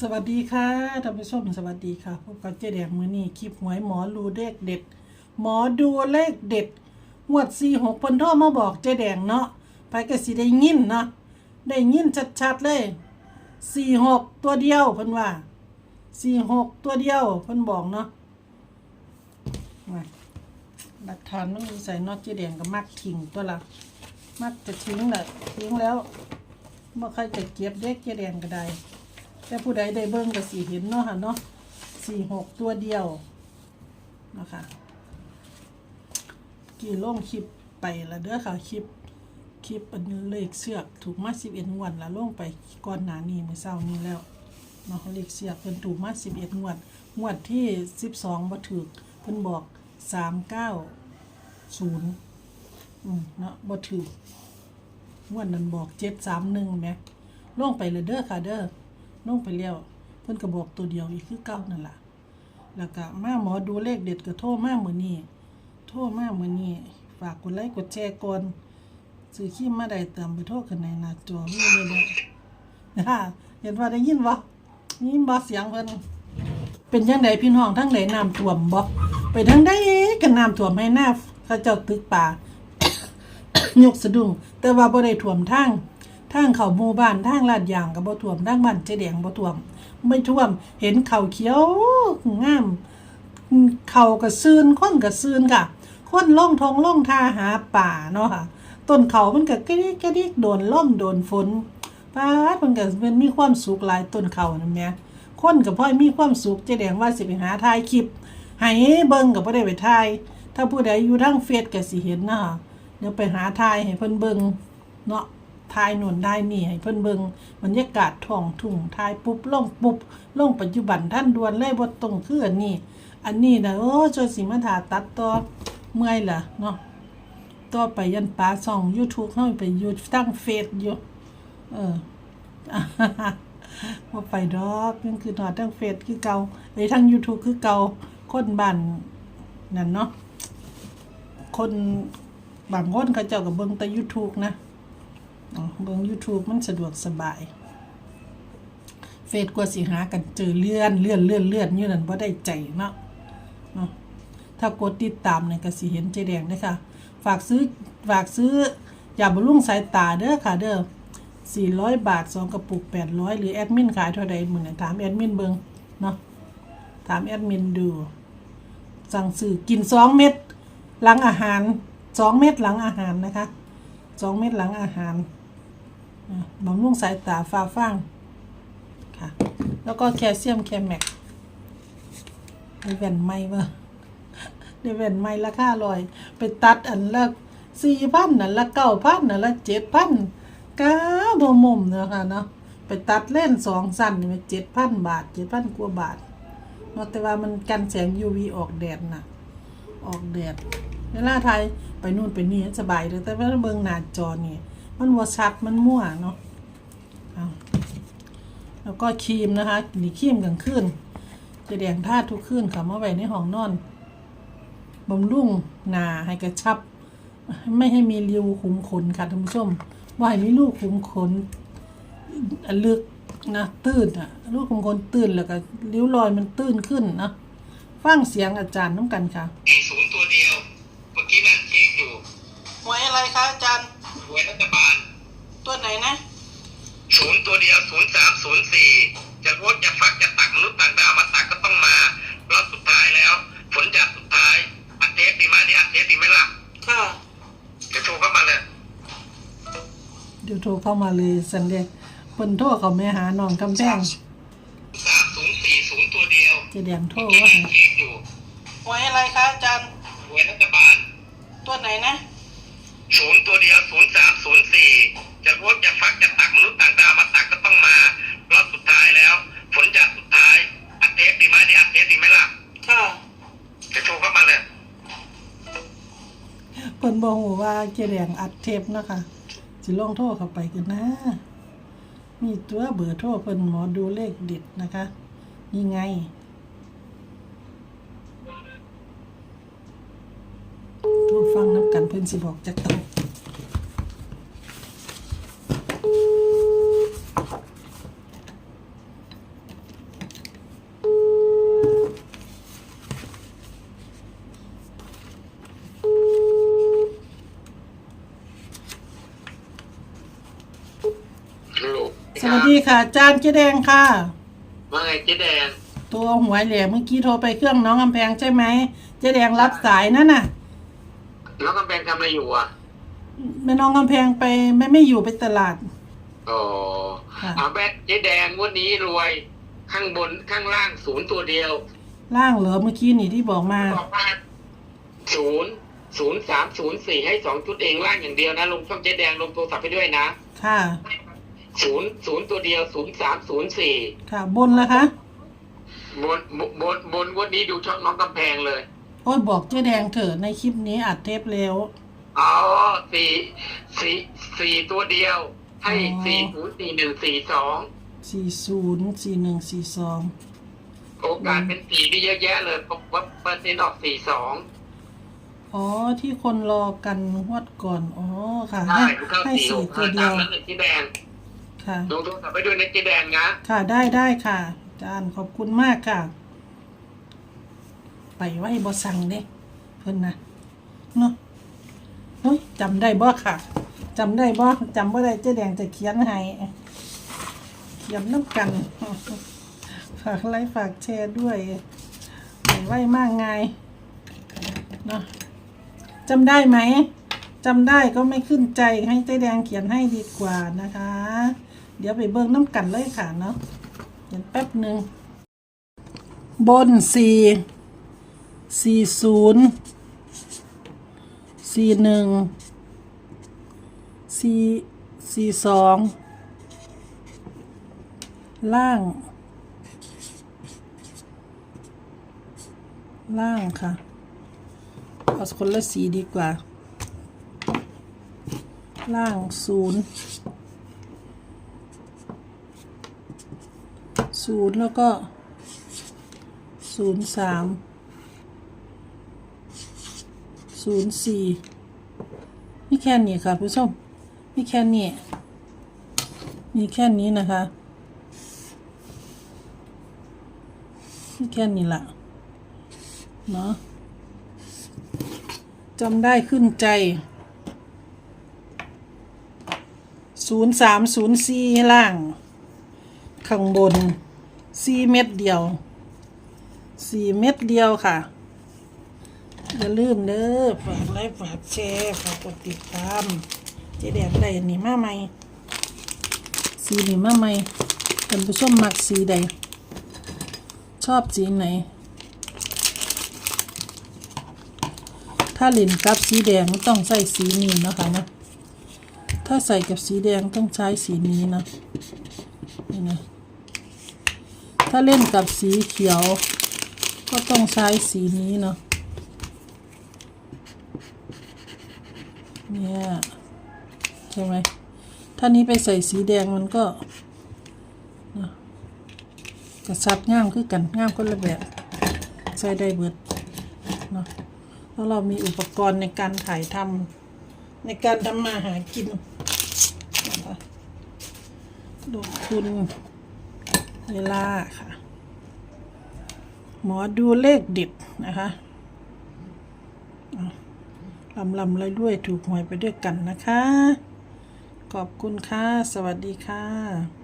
สวัสดีค่ะท่านผู้ชมสวัสดีค่ะพบกับเจ๊แดงมือนี้คลิปหวยหมอรูเลขเด็ด หมอดูเลขเด็ดงวดสี่หกพิ่นโทรมาบอกเจ๊แดงเนาะไปก็สิได้ยินเนาะได้ยินชัดๆเลยสี่หกตัวเดียวเพิ่นว่าสี่หกตัวเดียวเพิ่นบอกเนาะหลักฐานมันมีใส่นอตเจ๊แดงก็มักทิ้งตัวละมักจะทิ้งแหละทิ้งแล้วเมื่อใครจะเก็บเด็กเจ๊แดงก็ได้ แต่ผู้ใดได้เบิ่งก็สิเห็นเนาะค่ะเนาะสี่หกตัวเดียวนะคะกี่ลงคลิปไปละเด้อค่ะคลิปคลิปอันเลขเสือกถูกมาสิบเอ็ดงวดละลงไปก่อนหน้านี้มือเช้านี้แล้วเนาะเลขเสือกเพิ่นถูกมาสิบเอ็ดงวดงวดที่สิบสองบ่ถูกเพิ่นบอกสามเก้าศูนย์อืมเนาะบ่ถูกงวดนั้นบอกเจ็ดสามหนึ่งแหมลงไปลยเด้อค่ะเด้อ ลงไปแล้วเพิ่นก็บอกตัวเดียวอีกคือเก่านั่นล่ะแล้วก็มาหมอดูเลขเด็ดก็โทรมาเหมือนนี้โทรมาเหมือนนี้ฝากกดไลค์กดแชร์ก่อนซื้อครีมมาได้ตามไปโทรกันในหน้าจอมีเลยเด้อนะเห็นว่าได้ยินบ่ยินบ่เสียงเพิ่นเป็นจังไดพี่น้องทั้งไหนน้ำท่วมบ่ไปทางใดก็น้ำท่วมให้หน้าเขาเจ้าตึกป่ายกสะดุ้งแต่ว่าบ่ได้ท่วมทาง ทางเขาหมู่บ้านทางลาดยางก็บ่ท่วมทางบ้านเจแดงบ่ท่วม ไม่ท่วม เห็นเขาเขียวงาม เขาก็ซื่นคนก็ซื่นค่ะคนล่องทองล่องทาหาป่าเนาะค่ะต้นเขามันก็กระดิกกระดิกโดนล่มโดนฝนป้าดมันก็มันมีความสุขหลายต้นเขานั่นแหมคนก็พ่อยมีความสุขเจแดงว่าสิไปหาถ่ายคลิปให้เบิ่งก็บ่ได้ไปถ่าย ถ้าผู้ใดอยู่ทางเฟซก็สิเห็นเนาะเดี๋ยวไปหาถ่ายให้เพิ่นเบิ่งเนาะ ถ่ายน่นได้นี่ให้เพิ่นเบิงบรรยากาศท้องทุ่งถ่ายปุ๊บลงปุ๊บลงปัจจุบันท่านด่วนเลยบ่ตรงคืออันนี้ อันนี้นะโอ้จนสิมาถาตัดต่อเมื่อยล่ะเนาะต่อไปยันปลาส่อง YouTube เฮาไปอยู่ตั้งเฟซอยู่เออว่าไปดอกยังคือหอดทั้งเฟซคือเก่าไปทั้ง YouTube คือเก่าคนบ้านนั่นเนาะคนบางคนเขาเจ้าก็เบิ่งแต่ YouTube นะ เบิ่ง YouTube มันสะดวกสบาย เฟซกว่าสิหากันเจอเลื่อนเลื่อนเลื่อนเลื่อนอยู่นั่นบ่ได้ใจเนาะเนาะถ้ากดติดตามเนี่ยก็สิเห็นเจแดงเด้ค่ะฝากซื้อฝากซื้อยาบำรุงสายตาเด้อค่ะเด้อ400 บาท 2 กระปุก 800 หรือ แอดมินขายเท่าใดมือนถามแอดมินเบิงเนาะถามแอดมินดู สั่งซื้อกิน 2 เม็ดหลังอาหาร 2 เม็ดหลังอาหารนะคะ 2 เม็ดหลังอาหาร บำรุงสายตาฟ้าฟางค่ะ แล้วก็แคลเซียมแคมแมกได้แว่นไม้เบ่ได้แว่นไม้ราคาลอย ไปตัดอันละสี่พันอันละเก้าพันอันละเจ็ดพันก้าบมุมเนาะค่ะเนาะไปตัดเล่นสองสั้นนี่เจ็ดพันบาทเจ็ดพันกว่าบาทเนาะแต่ว่ามันกันแสง UV ออกแดดน่ะ ออกแดดเวลาไทยไปนู่นไปนี่สบายเลยแต่ว่าเบิ่งหน้าจอนี่ มันว่าชัดมันมั่วเนาะแล้วก็ครีมนะคะนี่ครีมกลางคืนจะแดงท่าทุกคืนค่ะมาไว้ในห้องนอนบำรุงหนาให้กระชับ ไม่ให้มีริ้วขุมขนค่ะท่านผู้ชม ว่าให้มีลูกขุมขนอันลึกนะตื้นอะลูกขุมขนตื้นแล้วก็ริ้วรอยมันตื้นขึ้นนะฟังเสียงอาจารย์น้ำกันค่ะ สี่ศูนย์ตัวเดียว เมื่อกี้นั่งเช็คอยู่ หวยอะไรคะอาจารย์ หวยรัฐบาล ตัวไหนนะศูนย์ตัวเดียวศูนย์สามศูนย์สี่จะรถจะฟักจะตักมนุษย์ต่างดาวมาตักก็ต้องมารอบสุดท้ายแล้ว ผลจากสุดท้าย อัดเทปดีไหมเนี่ยอัดเทปดีไหมล่ะค่ะจะโทรเข้ามาเลยเดี๋ยวโทรเข้ามาเลยสันเดยเพิ่นโทรเขาไม่หาน้องกำแพงสามศูนย์สี่ศูนย์ตัวเดียวเจะแดงโทรเมื่อกี้ว่านั่งเช็คอยู่หวยอะไรคะอาจารย์หวยรัฐบาลตัวไหนนะศูนย์ตัวเดียวศูนย์สามศูนย์สี่ จะรถจะฟักจะตักมนุษย์ต่างดาวมาตักก็ต้องมารอบสุดท้ายแล้ว ผลจากสุดท้าย อัดเทปดีไหมเนี่ยอัดเทปดีไหมล่ะค่ะจะโทรเข้ามาเลยเพิ่นบอกว่าเจแดงอัดเทปนะคะสิลองโทรเข้าไปกันนะ มีตัวเบอร์โทรเพิ่นหมอดูเลขเด็ดนะคะนี่ไงโทรฟังน้ำกันเพิ่นสิบอกจักโตะวัส ดีค่ะอาจารย์เจ๊แดงค่ะ ว่าไงเจ๊แดง ตัวหวยเหลี่ยเมื่อกี้โทรไปเครื่องน้องกำแพงใช่ไหมเจ๊แดงรับสายนั่นน่ะแล้วกำแพงทำอะไรอยู่อะแม่น้องกำแพงไปไม่ไม่อยู่ไปตลาด อ๋อค่ะ เอาแบทเจ๊แดงงวันนี้รวย ข้างบนข้างล่างศูนย์ตัวเดียวล่างเหรอเมื่อกี้นี่ที่บอกมา บอกว่าศูนย์ศูนย์สามศูนย์สี่ให้สองชุดเองล่างอย่างเดียวนะ ลงช่องเจ๊แดงลงโทรศัพท์ไปด้วยนะ ค่ะ ศูนย์ศูนย์ตัวเดียวศูนย์สามศูนย์สี่ค่ะ บนแล้วคะบนบนบนบนงวันนี้ดูช่องน้องกำแพงเลย โอ้ยบอกเจ๊แดงเถอะในคลิปนี้อัดเทปแล้ว เอาสี่สี่สี่ตัวเดียว ให้อ๋อ สี่ศูนย์สี่หนึ่งสี่สองสี่ศูนย์สี่หนึ่งสี่สองโอกาสเป็นสี่ที่เยอะแยะเลยผมว่าเปอร์เซ็นต์ออกสี่สองอ๋อที่คนรอกันงวดก่อน อ๋อค่ะใช่ให้ดูเข้าให้สี่หสี่กตัวเดีตายวมนั้นเลยที่แดง ค่ะ ลงโทรศัพท์ไปด้วยนะเจ๊แดงนะค่ะได้ได้ค่ะ อาจารย์ขอบคุณมากค่ะ ไปไว้บ่สั่งเด้เพิ่นนะเนาะเฮ้ยจำได้บ่ค่ะจำได้บ่จำบ่ได้เจ๊แดงจะเขียนให้เขียนน้ำกัน ฝากไลค์ฝากแชร์ด้วยไปไว้มากไงเนาะจำได้ไหมจำได้ก็ไม่ขึ้นใจให้เจ๊แดงเขียนให้ดีกว่านะคะ เดี๋ยวไปเบิ่งน้ำกันเลยค่ะเนาะเดี๋ยวแป๊บหนึ่งบนสี่สี่ศูนย์สี่หนึ่งสี่สี่สองล่าง ล่างค่ะเอาคนละสีดีกว่า ล่างศูนย์ ศูนย์แล้วก็ศูนย์สามศูนย์สี่มีแค่นี้ค่ะผู้ชมมีแค่นี้มีแค่นี้นะคะมีแค่นี้ละเนาะจำได้ขึ้นใจศูนย์สามศูนย์สี่ล่าง ข้างบน สี่เม็ดเดียวสี่เม็ดเดียวค่ะอย่าลืมเด้อฝากไลค์ฝากแชร์ฝากกดติดตามเจแดงได้อันนี่มาใหม่สีนี่มาใหม่ท่านผู้ชมมักสีใด ชอบสีไหน ถ้าเล่นกับสีแดงต้องใส่สีนี้นะคะนะถ้าใส่กับสีแดงต้องใช้สีนี้นะนี่นะ ถ้าเล่นกับสีเขียว ก็ต้องใช้สีนี้เนาะเนี่ยใช่ไหมถ้านี้ไปใส่สีแดงมันก็กระชับง่ามคือกันง่ามคนละแบบใส่ได้เบิดเนาะแล้วเรามีอุปกรณ์ในการถ่ายทำในการทำมาหากินนะคะลงทุน เวลาค่ะ หมอดูเลขเด็ดนะคะลำลำเลยด้วยถูกหวยไปด้วยกันนะคะ ขอบคุณค่ะ สวัสดีค่ะ